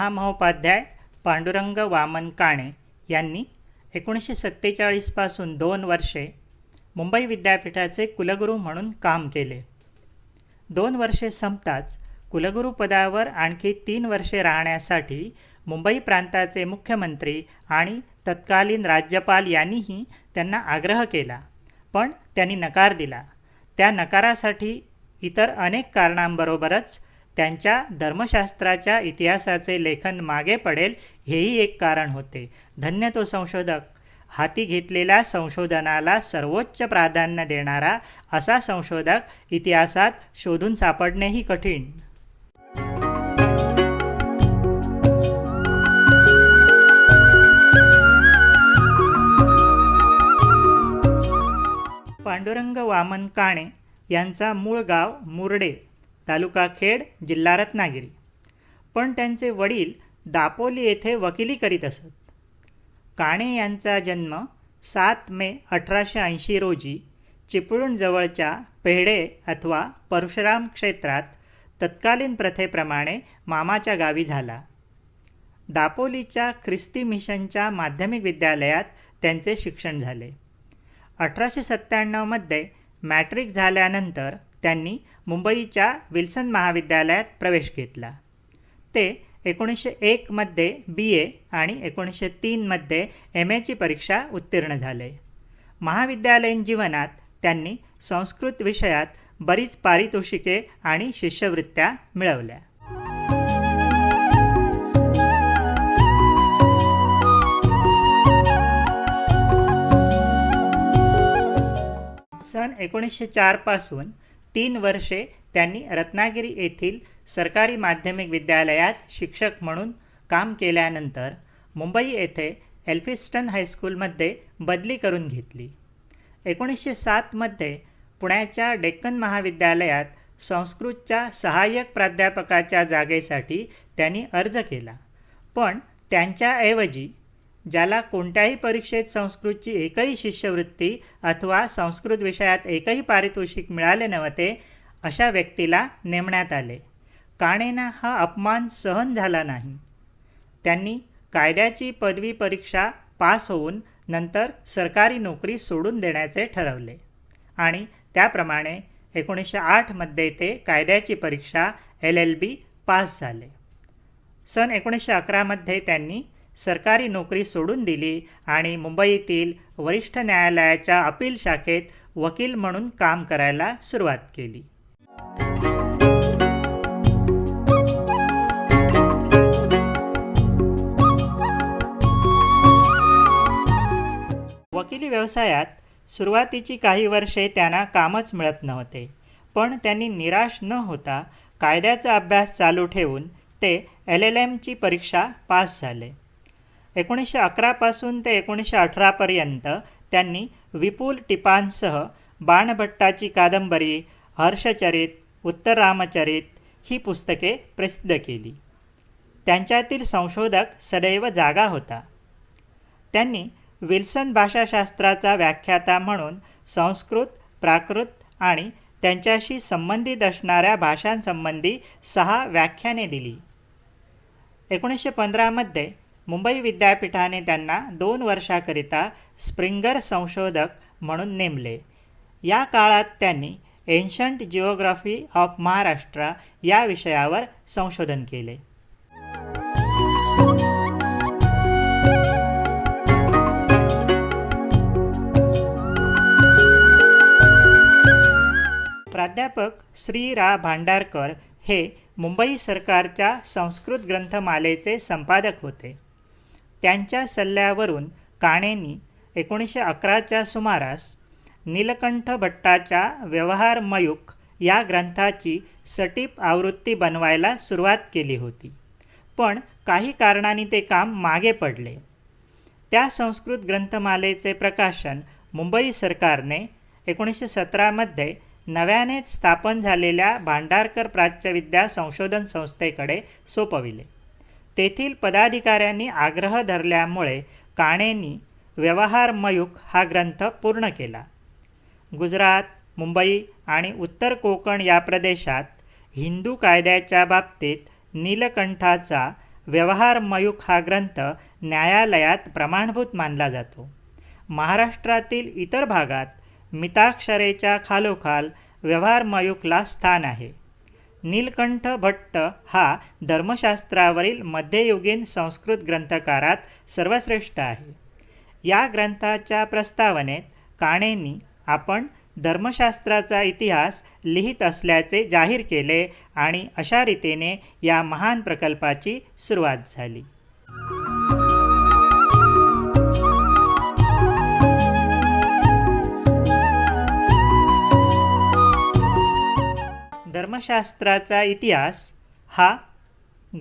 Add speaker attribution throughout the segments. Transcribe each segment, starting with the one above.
Speaker 1: महामहोपाध्याय पांडुरंग वामन काणे यांनी एकोणीसशे सत्तेचाळीसपासून दोन वर्षे मुंबई विद्यापीठाचे कुलगुरू म्हणून काम केले. दोन वर्षे संपताच कुलगुरूपदावर आणखी तीन वर्षे राहण्यासाठी मुंबई प्रांताचे मुख्यमंत्री आणि तत्कालीन राज्यपाल यांनीही त्यांना आग्रह केला पण त्यांनी नकार दिला. त्या नकारासाठी इतर अनेक कारणांबरोबरच त्यांच्या धर्मशास्त्राच्या इतिहासाचे लेखन मागे पडेल हेही एक कारण होते. धन्य तो संशोधक. हाती घेतलेल्या संशोधनाला सर्वोच्च प्राधान्य देणारा असा संशोधक इतिहासात शोधून सापडणेही कठीण. पांडुरंग वामन काणे यांचा मूळ गाव मुरडे. तालुका खेड जिल्हा रत्नागिरी. पण त्यांचे वडील दापोली येथे वकिली करीत असत. काणे यांचा जन्म सात मे अठराशे ऐंशी रोजी चिपळूणजवळच्या पेढे अथवा परशुराम क्षेत्रात तत्कालीन प्रथेप्रमाणे मामाच्या गावी झाला. दापोलीच्या ख्रिस्ती मिशनच्या माध्यमिक विद्यालयात त्यांचे शिक्षण झाले. अठराशे सत्त्याण्णवमध्ये मॅट्रिक झाल्यानंतर त्यांनी मुंबईच्या विल्सन महाविद्यालयात प्रवेश घेतला. ते एकोणीसशे एकमध्ये बी ए आणि एकोणीसशे तीनमध्ये एम एची परीक्षा उत्तीर्ण झाले. महाविद्यालयीन जीवनात त्यांनी संस्कृत विषयात बरीच पारितोषिके आणि शिष्यवृत्त्या मिळवल्या. सन एकोणीसशे चारपासून तीन वर्षे त्यांनी रत्नागिरी येथील सरकारी माध्यमिक विद्यालयात शिक्षक म्हणून काम केल्यानंतर मुंबई येथे एल्फिस्टन हायस्कूलमध्ये बदली करून घेतली. एकोणीसशे सातमध्ये पुण्याच्या डेक्कन महाविद्यालयात संस्कृतच्या सहाय्यक प्राध्यापकाच्या जागेसाठी त्यांनी अर्ज केला. पण त्यांच्याऐवजी ज्याला कोणत्याही परीक्षेत संस्कृतची एकही शिष्यवृत्ती अथवा संस्कृत विषयात एकही पारितोषिक मिळाले नव्हते अशा व्यक्तीला नेमण्यात आले. काणेंना हा अपमान सहन झाला नाही. त्यांनी कायद्याची पदवी परीक्षा पास होऊन नंतर सरकारी नोकरी सोडून देण्याचे ठरवले आणि त्याप्रमाणे एकोणीसशे आठमध्ये ते कायद्याची परीक्षा एल एल बी पास झाले. सन एकोणीसशे अकरामध्ये त्यांनी सरकारी नोकरी सोडून दिली आणि मुंबईतील वरिष्ठ न्यायालयाच्या अपील शाखेत वकील म्हणून काम करायला सुरुवात केली. वकिली व्यवसायात सुरुवातीची काही वर्षे त्यांना कामच मिळत नव्हते पण त्यांनी निराश न होता कायद्याचा अभ्यास चालू ठेवून ते एल एल एमची परीक्षा पास झाले. एकोणीसशे अकरापासून ते एकोणीसशे अठरापर्यंत त्यांनी विपुल टिपांसह बाणभट्टाची कादंबरी हर्षचरित उत्तर रामचरित ही पुस्तके प्रसिद्ध केली. त्यांच्यातील संशोधक सदैव जागा होता. त्यांनी विल्सन भाषाशास्त्राचा व्याख्याता म्हणून संस्कृत प्राकृत आणि त्यांच्याशी संबंधित असणाऱ्या भाषांसंबंधी सहा व्याख्याने दिली. एकोणीसशे पंधरामध्ये मुंबई विद्यापीठाने त्यांना दोन वर्षाकरिता स्प्रिंगर संशोधक म्हणून नेमले. या काळात त्यांनी एन्शंट जिओग्राफी ऑफ महाराष्ट्र या विषयावर संशोधन केले. प्राध्यापक श्री रा भांडारकर हे मुंबई सरकारच्या संस्कृत ग्रंथमालेचे संपादक होते. त्यांच्या सल्ल्यावरून काणेंनी एकोणीसशे अकराच्या सुमारास नीलकंठ भट्टाच्या व्यवहारमयूक या ग्रंथाची सटीप आवृत्ती बनवायला सुरुवात केली होती. पण काही कारणांनी ते काम मागे पडले. त्या संस्कृत ग्रंथमालेचे प्रकाशन मुंबई सरकारने एकोणीसशे सतरामध्ये नव्यानेच स्थापन झालेल्या भांडारकर प्राच्यविद्या संशोधन संस्थेकडे सोपविले. तेथील पदाधिकाऱ्यांनी आग्रह धरल्यामुळे काणेंनी व्यवहारमयुक हा ग्रंथ पूर्ण केला. गुजरात मुंबई आणि उत्तर कोकण या प्रदेशात हिंदू कायद्याच्या बाबतीत नीलकंठाचा व्यवहारमयूख हा ग्रंथ न्यायालयात प्रमाणभूत मानला जातो. महाराष्ट्रातील इतर भागात मिताक्षरेच्या खालोखाल व्यवहारमयूखला स्थान आहे. नीलकंठ भट्ट हा धर्मशास्त्रावरील मध्ययुगीन संस्कृत ग्रंथकारात सर्वश्रेष्ठ आहे. या ग्रंथाच्या प्रस्तावनेत काणेंनी आपण धर्मशास्त्राचा इतिहास लिहित असल्याचे जाहीर केले आणि अशा रीतीने या महान प्रकल्पाची सुरुवात झाली. धर्मशास्त्राचा इतिहास हा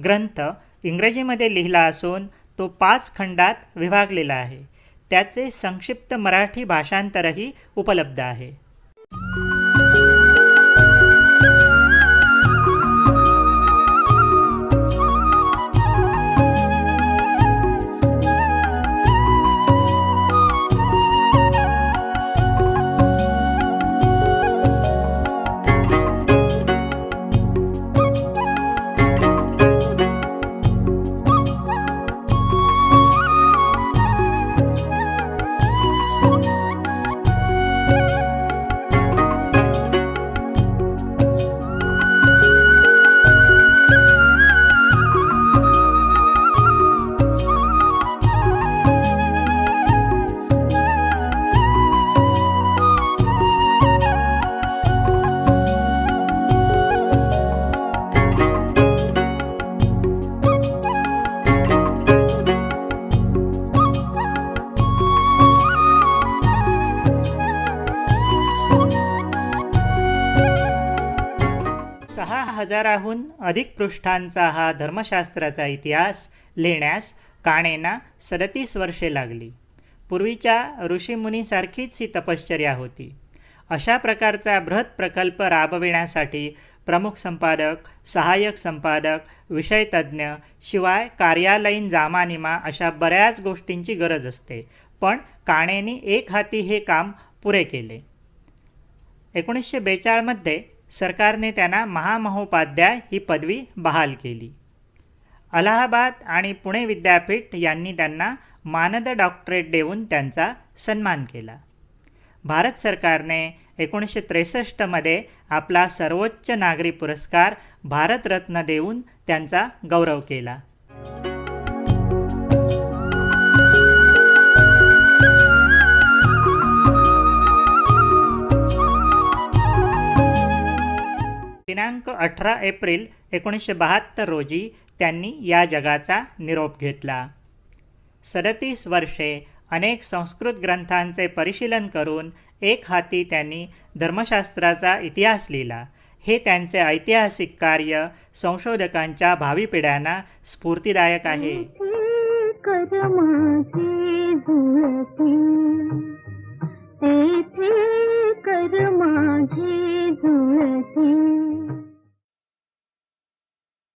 Speaker 1: ग्रंथ इंग्रजीमध्ये लिहिला असून तो पाच खंडात विभागलेला आहे. त्याचे संक्षिप्त मराठी भाषांतरही उपलब्ध आहे. हजाराहून अधिक पृष्ठांचा हा धर्मशास्त्राचा इतिहास लिहिण्यास काणेंना सदतीस वर्षे लागली. पूर्वीच्या ऋषीमुनीसारखीच ही तपश्चर्या होती. अशा प्रकारचा बृहत प्रकल्प राबविण्यासाठी प्रमुख संपादक सहाय्यक संपादक विषयतज्ज्ञ शिवाय कार्यालयीन जामानिमा अशा बऱ्याच गोष्टींची गरज असते. पण काणेंनी एक हाती हे काम पुरे केले. एकोणीसशे बेचाळमध्ये सरकारने त्यांना महामहोपाध्याय ही पदवी बहाल केली. अलाहाबाद आणि पुणे विद्यापीठ यांनी त्यांना मानद डॉक्टरेट देऊन त्यांचा सन्मान केला. भारत सरकारने एकोणीसशे त्रेसष्टमध्ये आपला सर्वोच्च नागरी पुरस्कार भारतरत्न देऊन त्यांचा गौरव केला. दिनांक अठरा एप्रिल एकोणीसशे बहात्तर रोजी त्यांनी या जगाचा निरोप घेतला. सदतीस वर्षे अनेक संस्कृत ग्रंथांचे परिशीलन करून एक हाती त्यांनी धर्मशास्त्राचा इतिहास लिहिला. हे त्यांचे ऐतिहासिक कार्य संशोधकांच्या भावी पिढ्यांना स्फूर्तिदायक आहे.
Speaker 2: कर